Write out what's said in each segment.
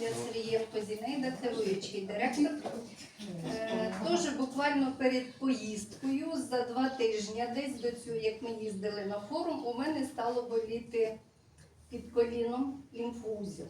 я Сергієнко Зінаїда, керуючий директор. Е, Теж буквально перед поїздкою за два тижні, десь до цього, як ми їздили на форум, у мене стало боліти під коліном лімфоузіл.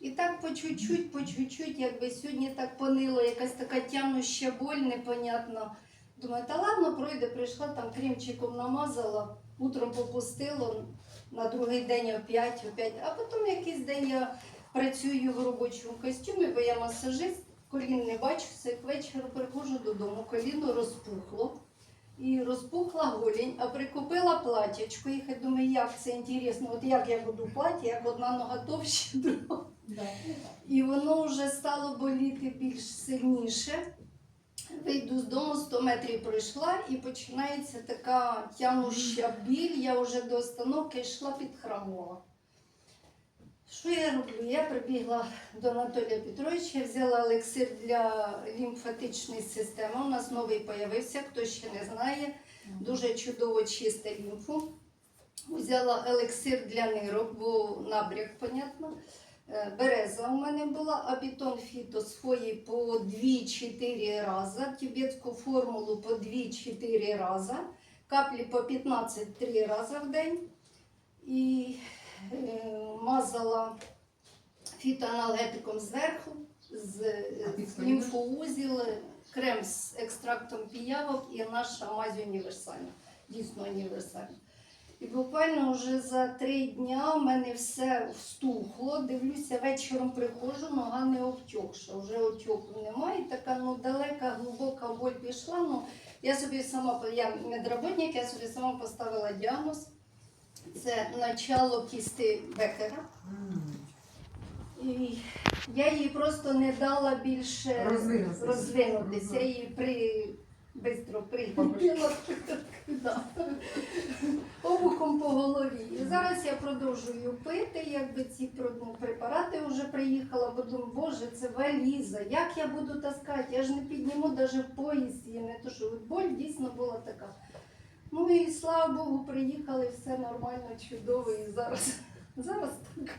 І так по чуть-чуть, по чуть-чуть, якби сьогодні так понило, якась така тянуща боль, непонятно. Думаю, та ладно, пройде, прийшла там кремчиком намазала, утром попустило, на другий день опять, опять. А потім якийсь день я працюю в робочому костюмі, бо я масажист, колін не бачу, все к вечору приходжу додому, коліно розпухло. І розпухла голінь, а прикупила платячко. І хай думаю, як це інтересно, от як я буду платі, як одна нога товща, друга. І воно вже стало боліти більш сильніше. Вийду з дому, 100 метрів пройшла і починається така тянуща біль. Я вже до остановки йшла підхрамувала. Що я роблю? Я прибігла до Анатолія Петровича, взяла елексир для лімфатичної системи. У нас новий появився, хто ще не знає. Дуже чудово чисте лімфу. Взяла елексир для нирок, бо набряк, понятно. Е, Береза у мене була, а бітон фіто свої по 2-4 рази, тибетську формулу по 2-4 рази, каплі по 15-3 рази в день. І е, мазала фітоаналгетиком зверху, з, з лімфоузіл, крем з екстрактом піявок і наша мазь універсальна, дійсно універсальна. І буквально вже за три дня в мене все встухло. Дивлюся, вечором приходжу, нога не обтьокша. Вже отьоку немає. Така ну далека, глибока боль пішла. Ну я собі сама я медработник, я собі сама поставила діагноз. Це начало кісти Бекера. І я їй просто не дала більше Розвинутися. розвинутися. Я її при бистро пригнітила да. обухом по голові. І зараз я продовжую пити, якби ці ну, препарати вже приїхала, бо думаю, боже, це валіза. Як я буду таскати? Я ж не підніму навіть в поїзд не то що боль дійсно була така. Ну і слава Богу, приїхали, все нормально, чудово. І зараз, зараз так.